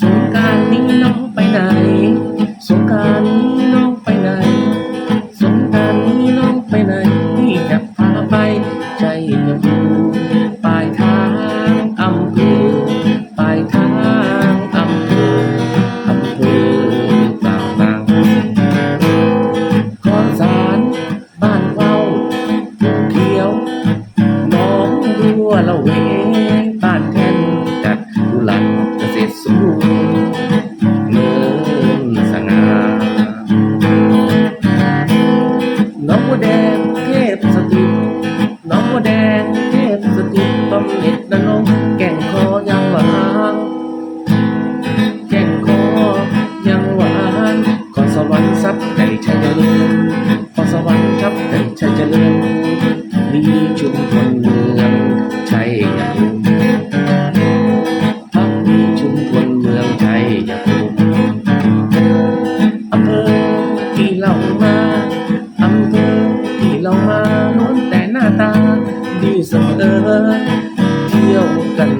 สงกรารนี้น้องไปไหน สงกรารนี้น้องไปไหน สงกรารนี้น้องไปไหนพี่จะพาไปใจจะพูปลายทางอำเภอปลายทางอำเภออำเภอต่างต่างขอนสารบ้านเฝ้าภูเขียวน้องรัวละเว รค์ทรัพย์ใจชัยเจริญขอสวรรค์ทรัพย์ใจชัยเจริญมีชุมชนเมืองชัยยภูมิพักมีชุมชนเมืองชัยยภูมิอำเภอที่เรามาอำเภอที่เรามาล้วนแต่หน้าตาดีเสมอเที่ยวกัน